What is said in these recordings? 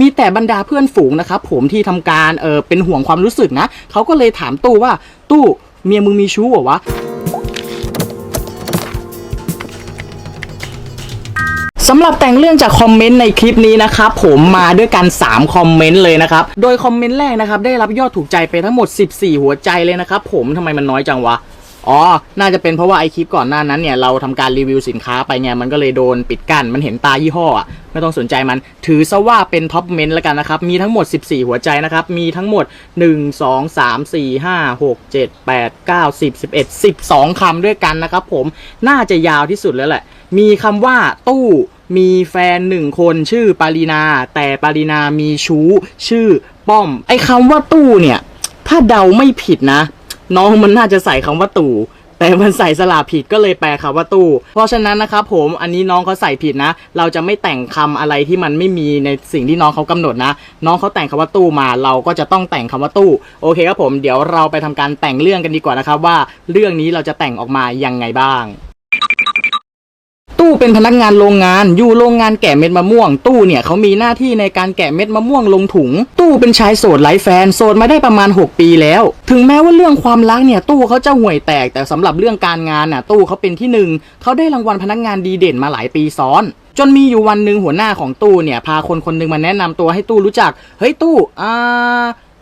มีแต่บรรดาเพื่อนฝูงนะครับผมที่ทำการเออเป็นห่วงความรู้สึกนะเขาก็เลยถามตู้ว่าตู้เมียมึงมีชู้เหรอวะสำหรับแต่งเรื่องจากคอมเมนต์ในคลิปนี้นะครับผมมาด้วยกัน 3 คอมเมนต์เลยนะครับ โดยคอมเมนต์แรกนะครับ ได้รับยอดถูกใจไปทั้งหมด 14 หัวใจเลยนะครับผมทำไมมันน้อยจังวะ อ๋อ น่าจะเป็นเพราะว่าไอคลิปก่อนหน้านั้นเนี่ยเราทำการรีวิวสินค้าไปไงมันก็เลยโดนปิดกั้น มันเห็นตายี่ห้ออะไม่ต้องสนใจมัน ถือซะว่าเป็นท็อปเมนต์แล้วกันนะครับ มีทั้งหมด 14 หัวใจนะครับ มีทั้งหมด 1 2 3 4 5 6 7 8 9 10 11 12คำด้วยกันนะครับผม น่าจะยาวที่สุดแล้วแหละ มีคำว่าตู้มีแฟนหนึ่งคนชื่อปารีนา แต่ปารีนามีชู้ ชื่อป้อม ไอ้คำว่าตู้เนี่ย ถ้าเดาไม่ผิดนะ น้องมันน่าจะใส่คำว่าตู่ แต่มันใส่สลาผิดก็เลยแปลคำว่าตู้ เพราะฉะนั้นนะครับผมอันนี้น้องเขาใส่ผิดนะ เราจะไม่แต่งคำอะไรที่มันไม่มีในสิ่งที่น้องเขากำหนดนะ น้องเขาแต่งคำว่าตู้มา เราก็จะต้องแต่งคำว่าตู้โอเคครับผมเดี๋ยวเราไปทำการแต่งเรื่องกันดีกว่านะครับว่าเรื่องนี้เราจะแต่งออกมายังไงบ้าง เป็นพนักงานโรงงานอยู่โรงงานแกะเม็ดมะม่วง ตู้เนี่ยเขามีหน้าที่ในการแกะเม็ดมะม่วงลงถุง ตู้เป็นชายโสดไร้แฟนโสดมาได้ประมาณ 6 ปีแล้ว ถึงแม้ว่าเรื่องความรักเนี่ยตู้เขาจะห่วยแตกแต่สำหรับเรื่องการงานน่ะตู้เขาเป็นที่หนึ่งเขาได้รางวัลพนักงานดีเด่นมาหลายปีซ้อนจนมีอยู่วันหนึ่งหัวหน้าของตู้เนี่ยพาคนคนหนึงมาแนะนำตัวให้ตู้รู้จัก เฮ้ยตู้ อ่า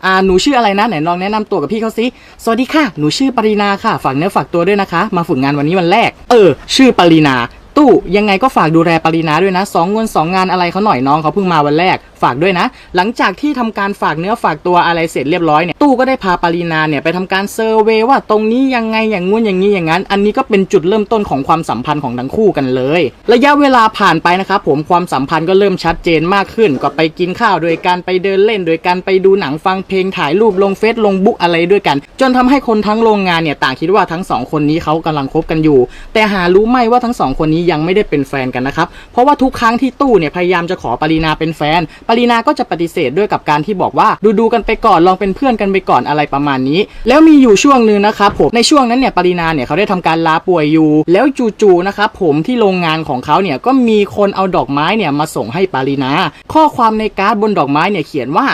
อ่า หนูชื่ออะไรนะไหนลองแนะนำตัวกับพี่เขาสิ สวัสดีค่ะ หนูชื่อปรินาค่ะ ฝากเนื้อฝากตัวด้วยนะคะ มาฝึกงานวันนี้วันแรก เออ ชื่อปรินา ตู้ยังไงก็ฝากดูแลปรินาด้วยนะสองเงินสองงานอะไรเขาหน่อยน้องเขาเพิ่งมาวันแรกฝากด้วยนะ หลังจากที่ทำการฝากเนื้อฝากตัวอะไรเสร็จเรียบร้อยเนี่ยตู้ก็ได้พาปรินาเนี่ยไปทำการเซอร์เวว่าตรงนี้ยังไงอย่างงู้นอย่างนี้อย่างนั้น อันนี้ก็เป็นจุดเริ่มต้นของความสัมพันธ์ของทั้งคู่กันเลย ระยะเวลาผ่านไปนะครับผมความสัมพันธ์ก็เริ่มชัดเจนมากขึ้น ก็ไปกินข้าวโดยการไปเดินเล่น โดยการไปดูหนังฟังเพลงถ่ายรูปลงเฟซลงบุ๊กอะไรด้วยกัน จนทำให้คนทั้งโรงงานเนี่ยต่างคิดว่าทั้งสองคนนี้เขากำลังคบกันอยู่ แต่หารู้ไหมว่าทั้งสองคนนี้ยังไม่ได้เป็นแฟนกันนะครับเพราะว่าทุกครั้งที่ตู้เนี่ยพยายามจะขอปรินาเป็นแฟนปรินาก็จะปฏิเสธด้วยกับการที่บอกว่าดูดูกันไปก่อนลองเป็นเพื่อนกันไปก่อนอะไรประมาณนี้ แล้วมีอยู่ช่วงหนึ่งนะครับผมในช่วงนั้นเนี่ยปรินาเนี่ยเขาได้ทำการลาป่วยอยู่ แล้วจู่ๆนะครับผมที่โรงงานของเขาเนี่ยก็มีคนเอาดอกไม้เนี่ยมาส่งให้ปารีนาข้อความในการ์ดบนดอกไม้เนี่ยเขียนว่า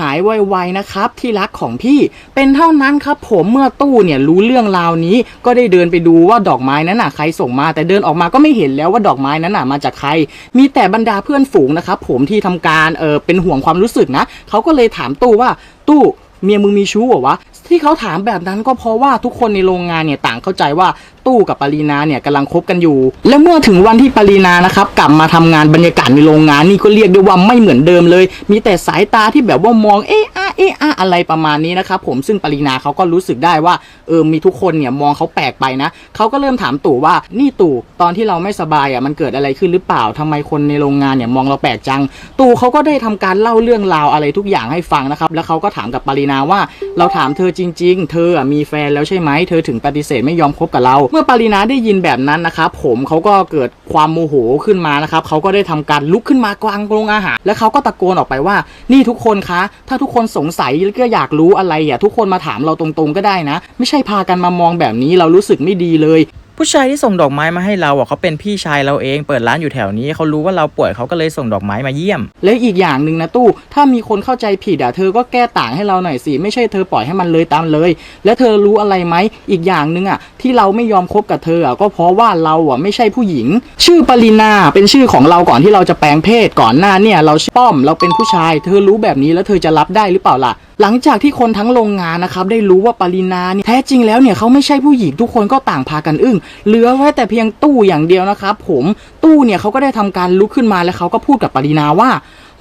หายไวๆนะครับที่รักของพี่เป็นเท่านั้นครับผมเมื่อตู้เนี่ยรู้เรื่องราวนี้ก็ได้เดินไปดูว่าดอกไม้นั้นน่ะใครส่งมา แต่เดินออกมาก็ไม่เห็นแล้วว่าดอกไม้นั้นน่ะมาจากใคร มีแต่บรรดาเพื่อนฝูงนะครับผมที่ทำการเออเป็นห่วงความรู้สึกนะเขาก็เลยถามตู้ว่าตู้เมียมึงมีชู้เหรอวะ ที่เขาถามแบบนั้นก็เพราะว่าทุกคนในโรงงานเนี่ยต่างเข้าใจว่าตู้กับปรีนาเนี่ยกำลังคบกันอยู่ และเมื่อถึงวันที่ปรีนานะครับกลับมาทำงานบรรยากาศในโรงงานนี่ก็เรียกได้ว่าไม่เหมือนเดิมเลย มีแต่สายตาที่แบบว่ามองเอ๊ะ เอ๊ะอะอะไรประมาณนี้นะครับผมซึ่งปรีนาเขาก็รู้สึกได้ว่าเออมีทุกคนเนี่ยมองเขาแปลกไปนะเขาก็เริ่มถามตู่ว่านี่ตู่ตอนที่เราไม่สบายอะมันเกิดอะไรขึ้นหรือเปล่าทำไมคนในโรงงานเนี่ยมองเราแปลกจัง ตู่เขาก็ได้ทำการเล่าเรื่องราวอะไรทุกอย่างให้ฟังนะครับแล้วเขาก็ถามกับปรินาว่า เราถามเธอจริง ๆ เธอมีแฟนแล้วใช่ไหมเธอถึงปฏิเสธไม่ยอมคบกับเรา เมื่อปรินาได้ยินแบบนั้นนะครับผมเขาก็เกิดความโมโหขึ้นมานะครับเขาก็ได้ทำการลุกขึ้นมากลางโรงอาหาร แล้วเขาก็ตะโกนออกไปว่า นี่ทุกคนคะ ถ้าทุกคนสงสัยก็อยากรู้อะไรอะทุกคนมาถามเราตรงๆก็ได้นะ ไม่ใช่พากันมามองแบบนี้เรารู้สึกไม่ดีเลย ผู้ชายที่ส่งดอกไม้มาให้เราอะเขาเป็นพี่ชายเราเองเปิดร้านอยู่แถวนี้เขารู้ว่าเราป่วยเขาก็เลยส่งดอกไม้มาเยี่ยม แล้วอีกอย่างหนึ่งนะตู้ ถ้ามีคนเข้าใจผิดอะเธอก็แก้ต่างให้เราหน่อยสิไม่ใช่เธอปล่อยให้มันเลยตามเลย แล้วเธอรู้อะไรไหมอีกอย่างหนึ่งอะที่เราไม่ยอมคบกับเธออะก็เพราะว่าเราอะไม่ใช่ผู้หญิง ชื่อปรินาเป็นชื่อของเราก่อนที่เราจะแปลงเพศก่อนหน้าเนี่ยเราป้อมเราเป็นผู้ชาย เธอรู้แบบนี้แล้วเธอจะรับได้หรือเปล่าล่ะ หลังจากที่คนทั้งโรงงานนะครับได้รู้ว่าปรินาเนี่ยแท้จริงแล้วเนี่ยเขาไม่ใช่ผู้หญิงทุกคนก็ต่างพากันอึ้งเหลือไว้แต่เพียงตู้อย่างเดียวนะครับผมตู้เนี่ยเขาก็ได้ทำการลุกขึ้นมาแล้วเขาก็พูดกับปรินาว่า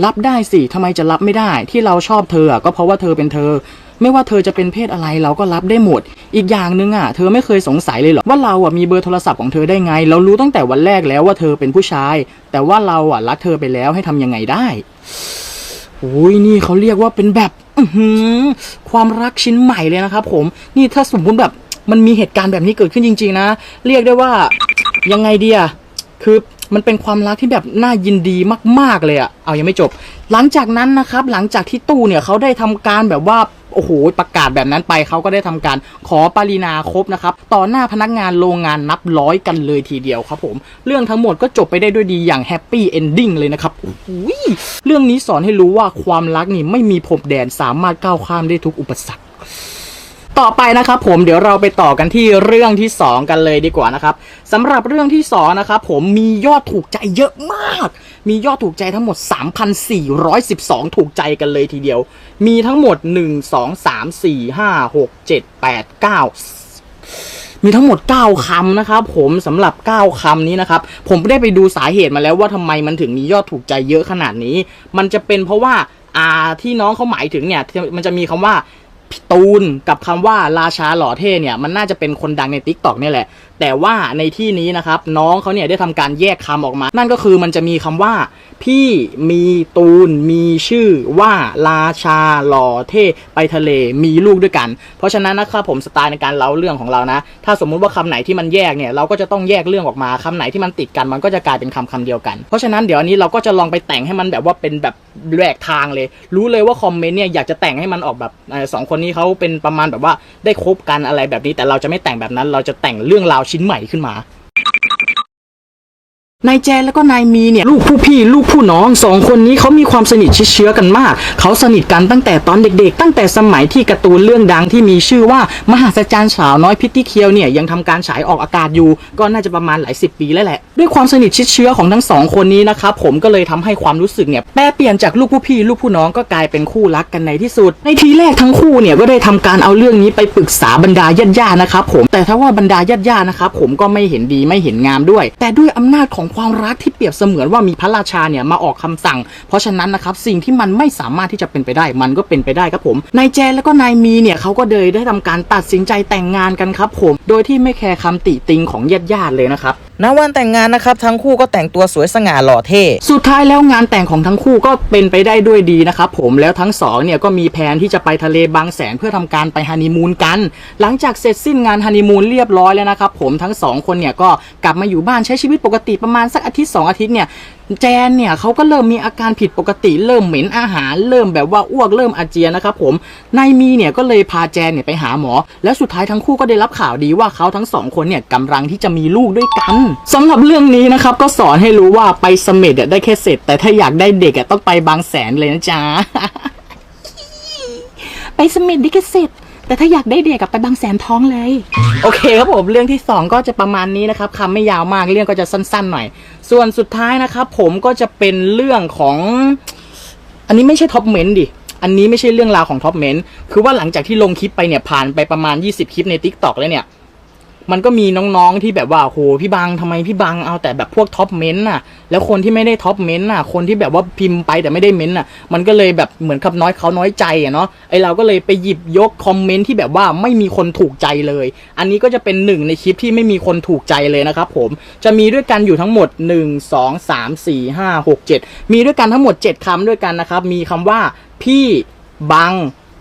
รับได้สิทำไมจะรับไม่ได้ ที่เราชอบเธออะก็เพราะว่าเธอเป็นเธอไม่ว่าเธอจะเป็นเพศอะไรเราก็รับได้หมด อีกอย่างหนึ่งอะ เธอไม่เคยสงสัยเลยเหรอว่าเราอะมีเบอร์โทรศัพท์ของเธอได้ไง เรารู้ตั้งแต่วันแรกแล้วว่าเธอเป็นผู้ชาย แต่ว่าเราอะรักเธอไปแล้วให้ทำยังไงได้โอ้ยนี่เขาเรียกว่าเป็นแบบ ความรักชิ้นใหม่เลยนะครับผมนี่ถ้าสมมติแบบมันมีเหตุการณ์แบบนี้เกิดขึ้นจริง ๆ นะ เรียกได้ว่ายังไงดีอะคือมันเป็นความรักที่แบบน่ายินดีมาก ๆ เลยอะเอายังไม่จบ หลังจากนั้นนะครับ หลังจากที่ตู้เนี่ยเขาได้ทำการแบบว่า โอ้โหประกาศแบบนั้นไปเขาก็ได้ทำการขอปรินาครบนะครับต่อหน้าพนักงานโรงงานนับร้อยกันเลยทีเดียวครับผมเรื่องทั้งหมดก็จบไปได้ด้วยดีอย่างแฮปปี้เอนดิ้งเลยนะครับโอ้โหเรื่องนี้สอนให้รู้ว่าความรักนี่ไม่มีพรมแดนสามารถก้าวข้ามได้ทุกอุปสรรค ต่อไปนะครับผมเดี๋ยวเราไปต่อกันที่เรื่องที่ 2 กันเลยดีกว่านะครับสำหรับเรื่องที่2นะครับผมมียอดถูกใจเยอะมาก มียอดถูกใจทั้งหมด 3,412 ถูกใจกันเลยทีเดียว มีทั้งหมด 1 2 3 4 5 6 7 8 9มีทั้งหมด 9คำนะครับผมสำหรับ 9คำนี้นะครับ ผมได้ไปดูสาเหตุมาแล้วว่าทำไมมันถึงมียอดถูกใจเยอะขนาดนี้ มันจะเป็นเพราะว่าอ่าที่น้องเขาหมายถึงเนี่ย มันจะมีคำว่า ตูนกับคำว่าราชาหล่อเท่เนี่ย มันน่าจะเป็นคนดังใน t ิ k t o k เนี่ยแหละแต่ว่าในที่นี้นะครับน้องเขาเนี่ยได้ทำการแยกคำออกมา นั่นก็คือมันจะมีคำว่า พี่มีตูนมีชื่อว่าราชาหล่อเท่ไปทะเลมีลูกด้วยกัน เพราะฉะนั้นนะครับผมสไตล์ในการเล่าเรื่องของเรานะ ถ้าสมมุติว่าคำไหนที่มันแยกเนี่ยเราก็จะต้องแยกเรื่องออกมาคำไหนที่มันติดกันมันก็จะกลายเป็นคำคำเดียวกัน เพราะฉะนั้นเดี๋ยวอันนี้เราก็จะลองไปแต่งให้มันแบบว่าเป็นแบบแหวกทางเลย รู้เลยว่าคอมเมนต์เนี่ยอยากจะแต่งให้มันออกแบบสองคนนี้เขาเป็นประมาณแบบว่าได้คบกันอะไรแบบนี้แต่เราจะไม่แต่งแบบนั้น เราจะแต่งเรื่องราวชิ้นใหม่ขึ้นมา นายแจนแล้วก็นายมีเนี่ยลูกผู้พี่ลูกผู้น้องสองคนนี้เขามีความสนิทชิดเชื้อกันมาก เขาสนิทกันตั้งแต่ตอนเด็กๆ ตั้งแต่สมัยที่การ์ตูนเรื่องดังที่มีชื่อว่ามหัศจรรย์สาวน้อยพิตตี้เคียวเนี่ยยังทำการฉายออกอากาศอยู่ ก็น่าจะประมาณหลายสิบปีแล้วแหละ ด้วยความสนิทชิดเชื้อของทั้งสองคนนี้นะครับผมก็เลยทำให้ความรู้สึกเนี่ยแปรเปลี่ยนจากลูกผู้พี่ลูกผู้น้องก็กลายเป็นคู่รักกันในที่สุด ในทีแรกทั้งคู่เนี่ยก็ได้ทำการเอาเรื่องนี้ไปปรึกษาบรรดาญาติๆนะครับผมแต่ถ้าว่าบรรดาญาติๆนะครับผมก็ไม่เห็นดีไม่เห็นงามด้วย แต่ด้วยอำนาจของความรักที่เปรียบเสมือนว่ามีพระราชาเนี่ยมาออกคำสั่ง เพราะฉะนั้นนะครับสิ่งที่มันไม่สามารถที่จะเป็นไปได้มันก็เป็นไปได้ครับผมนายแจนแล้วก็นายมีเนี่ยเขาก็เลยได้ทำการตัดสินใจแต่งงานกันครับผม โดยที่ไม่แคร์คำติติงของญาติๆเลยนะครับ ณวันแต่งงานนะครับทั้งคู่ก็แต่งตัวสวยสง่าหล่อเท่ สุดท้ายแล้วงานแต่งของทั้งคู่ก็เป็นไปได้ด้วยดีนะครับผมแล้วทั้งสองเนี่ยก็มีแผนที่จะไปทะเลบางแสนเพื่อทำการไปฮันนีมูนกัน หลังจากเสร็จสิ้นงานฮันนีมูนเรียบร้อยแล้วนะครับผมทั้งสองคนเนี่ยก็กลับมาอยู่บ้านใช้ชีวิตปกติประมาณสักอาทิตย์สองอาทิตย์เนี่ย แจนเนี่ยเขาก็เริ่มมีอาการผิดปกติเริ่มเหม็นอาหาร เริ่มแบบว่าอ้วกเริ่มอาเจียนนะครับผมนายมีเนี่ยก็เลยพาแจนเนี่ยไปหาหมอ แล้วสุดท้ายทั้งคู่ก็ได้รับข่าวดีว่าเขาทั้งสองคนเนี่ยกำลังที่จะมีลูกด้วยกันสำหรับเรื่องนี้นะครับก็สอนให้รู้ว่าไปสม็ดอะได้แค่เสร็จ แต่ถ้าอยากได้เด็กอะต้องไปบางแสนเลยนะจ๊ะไปสม็ดได้แค่เสร็จ แต่ถ้าอยากได้เด็กกับไปบางแสนท้องเลย โอเคครับผมเรื่องที่ 2 ก็จะประมาณนี้นะครับคำไม่ยาวมากเรื่องก็จะสั้น ๆ หน่อย ส่วนสุดท้ายนะครับผมก็จะเป็นเรื่องของ อันนี้ไม่ใช่ท็อปเมนต์ดิอันนี้ไม่ใช่เรื่องราวของท็อปเมนต์คือว่าหลังจากที่ลงคลิปไปเนี่ยผ่านไปประมาณ 20 คลิปใน t ิ k t o k แล้วเนี่ย มันก็มีน้องๆที่แบบว่าโหพี่บังทำไมพี่บังเอาแต่แบบพวกท็อปเมนต์น่ะ แล้วคนที่ไม่ได้ท็อปเมนต์น่ะ คนที่แบบว่าพิมพ์ไปแต่ไม่ได้เมนต์น่ะ มันก็เลยแบบเหมือนกับน้อยเขาน้อยใจอะเนาะ ไอเราก็เลยไปหยิบยกคอมเมนต์ที่แบบว่าไม่มีคนถูกใจเลย อันนี้ก็จะเป็นหนึ่งในคลิปที่ไม่มีคนถูกใจเลยนะครับผม จะมีด้วยกันอยู่ทั้งหมด 1 2 3 4 5 6 7 มีด้วยกันทั้งหมด 7คำด้วยกันนะครับ มีคำว่าพี่บัง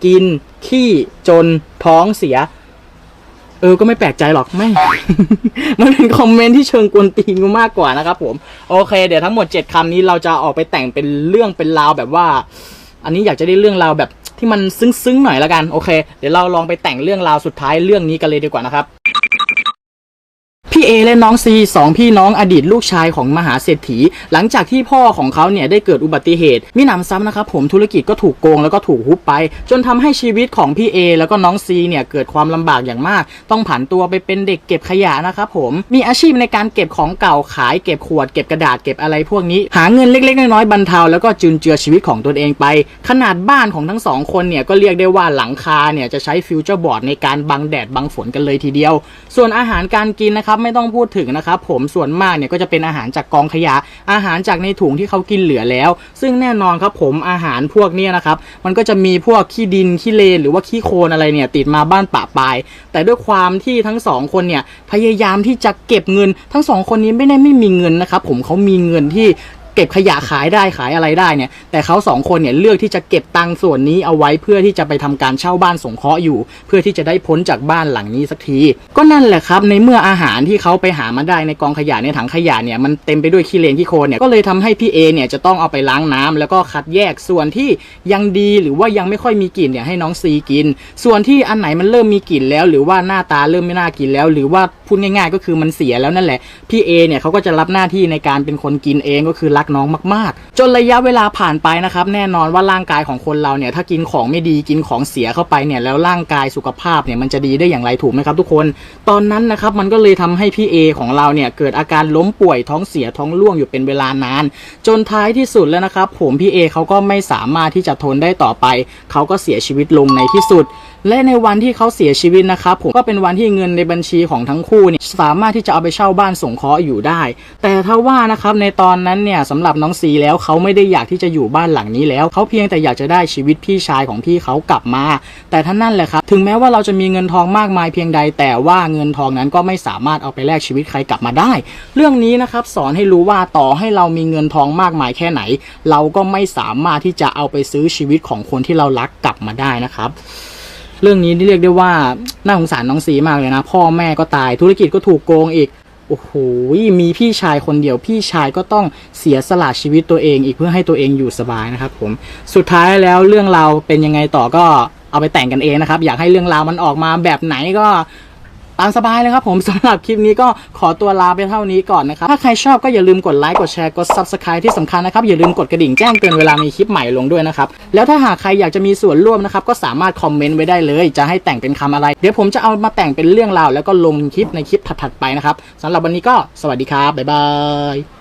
กินขี้จนท้องเสีย เออ ก็ไม่แปลกใจหรอก ไม่ มันเป็นคอมเมนต์ที่เชิงกวนตีนกูมากกว่านะครับผม โอเค เดี๋ยวทั้งหมด 7คำนี้เราจะออกไปแต่งเป็นเรื่องเป็นราวแบบว่า อันนี้อยากจะได้เรื่องราวแบบที่มันซึ้งๆหน่อยละกัน โอเค เดี๋ยวเราลองไปแต่งเรื่องราวสุดท้ายเรื่องนี้กันเลยดีกว่านะครับ เอและน้องซีสองพี่น้องอดีตลูกชายของมหาเศรษฐี หลังจากที่พ่อของเขาเนี่ยได้เกิดอุบัติเหตุมิหนำซ้ำนะครับผมธุรกิจก็ถูกโกงแล้วก็ถูกฮุบไป จนทำให้ชีวิตของพี่เอแล้วก็น้องซีเนี่ยเกิดความลำบากอย่างมาก ต้องผันตัวไปเป็นเด็กเก็บขยะนะครับผมมีอาชีพในการเก็บของเก่าขายเก็บขวดเก็บกระดาษเก็บอะไรพวกนี้ หาเงินเล็กๆน้อยๆบรรเทาแล้วก็จุนเจือชีวิตของตนเองไป ขนาดบ้านของทั้งสองคนเนี่ยก็เรียกได้ว่าหลังคาเนี่ยจะใช้ฟิวเจอร์บอร์ดในการบังแดดบังฝนกันเลยทีเดียว ส่วนอาหารการกินนะครับไม่ต้องพูดถึงนะครับผมส่วนมากเนี่ยก็จะเป็นอาหารจากกองขยะ อาหารจากในถุงที่เขากินเหลือแล้ว ซึ่งแน่นอนครับผมอาหารพวกเนี้ยนะครับมันก็จะมีพวกขี้ดินขี้เลนหรือว่าขี้โคลนอะไรเนี่ยติดมาบ้านปะปายแต่ด้วยความที่ทั้งสองคนเนี่ยพยายามที่จะเก็บเงิน ทั้งสองคนนี้ไม่ได้ไม่มีเงินนะครับผมเขามีเงินที่ เก็บขยะขายได้ขายอะไรได้เนี่ย แต่เขาสองคนเนี่ยเลือกที่จะเก็บตังค์ส่วนนี้เอาไว้เพื่อที่จะไปทำการเช่าบ้านสงเคราะห์อยู่ เพื่อที่จะได้พ้นจากบ้านหลังนี้สักที ก็นั่นแหละครับ ในเมื่ออาหารที่เขาไปหามาได้ในกองขยะในถังขยะเนี่ยมันเต็มไปด้วยขี้เลนขี้โคลนเนี่ยก็เลยทำให้พี่เอเนี่ยจะต้องเอาไปล้างน้ำแล้วก็คัดแยกส่วนที่ยังดีหรือว่ายังไม่ค่อยมีกลิ่นเนี่ยให้น้องซีกิน ส่วนที่อันไหนมันเริ่มมีกลิ่นแล้ว หรือว่าหน้าตาเริ่มไม่น่ากินแล้ว หรือว่าพูดง่าย ๆ ก็คือมันเสียแล้วนั่นแหละ พี่เอเนี่ยเขาก็จะรับหน้าที่ในการเป็นคนกินเองก็คือรักน้องมากๆ จนระยะเวลาผ่านไปนะครับแน่นอนว่าร่างกายของคนเราเนี่ยถ้ากินของไม่ดีกินของเสียเข้าไปเนี่ยแล้วร่างกายสุขภาพเนี่ยมันจะดีได้อย่างไรถูกไหมครับทุกคน ตอนนั้นนะครับมันก็เลยทำให้พี่เอของเราเนี่ยเกิดอาการล้มป่วยท้องเสียท้องร่วงอยู่เป็นเวลานาน จนท้ายที่สุดแล้วนะครับผมพี่เอเขาก็ไม่สามารถที่จะทนได้ต่อไป เขาก็เสียชีวิตลงในที่สุด และในวันที่เขาเสียชีวิตนะครับผมก็เป็นวันที่เงินในบัญชีของทั้งคู่เนี่ยสามารถที่จะเอาไปเช่าบ้านสงเคราะห์อยู่ได้ แต่ถ้าว่านะครับในตอนนั้นเนี่ยสำหรับน้องซีแล้วเขาไม่ได้อยากที่จะอยู่บ้านหลังนี้แล้ว เขาเพียงแต่อยากจะได้ชีวิตพี่ชายของพี่เขากลับมา แต่ท่านนั่นแหละครับถึงแม้ว่าเราจะมีเงินทองมากมายเพียงใด แต่ว่าเงินทองนั้นก็ไม่สามารถเอาไปแลกชีวิตใครกลับมาได้ เรื่องนี้นะครับสอนให้รู้ว่าต่อให้เรามีเงินทองมากมายแค่ไหน เราก็ไม่สามารถที่จะเอาไปซื้อชีวิตของคนที่เรารักกลับมาได้นะครับ เรื่องนี้เรียกได้ว่าน่าสงสารน้องสีมากเลยนะ พ่อแม่ก็ตายธุรกิจก็ถูกโกงอีกโอ้โหมีพี่ชายคนเดียว พี่ชายก็ต้องเสียสละชีวิตตัวเอง อีกเพื่อให้ตัวเองอยู่สบายนะครับผมสุดท้ายแล้วเรื่องราวเป็นยังไงต่อก็เอาไปแต่งกันเองนะครับ อยากให้เรื่องราวมันออกมาแบบไหนก็ ตามสบายเลยครับผมสำหรับคลิปนี้ก็ขอตัวลาไปเท่านี้ก่อนนะครับ ถ้าใครชอบก็อย่าลืมกดไลค์กดแชร์กด subscribe ที่สำคัญนะครับ อย่าลืมกดกระดิ่งแจ้งเตือนเวลามีคลิปใหม่ลงด้วยนะครับ แล้วถ้าหากใครอยากจะมีส่วนร่วมนะครับ ก็สามารถคอมเมนต์ไว้ได้เลย จะให้แต่งเป็นคำอะไร เดี๋ยวผมจะเอามาแต่งเป็นเรื่องราวแล้วก็ลงคลิปในคลิปถัดๆไปนะครับสำหรับวันนี้ก็สวัสดีครับบ๊ายบาย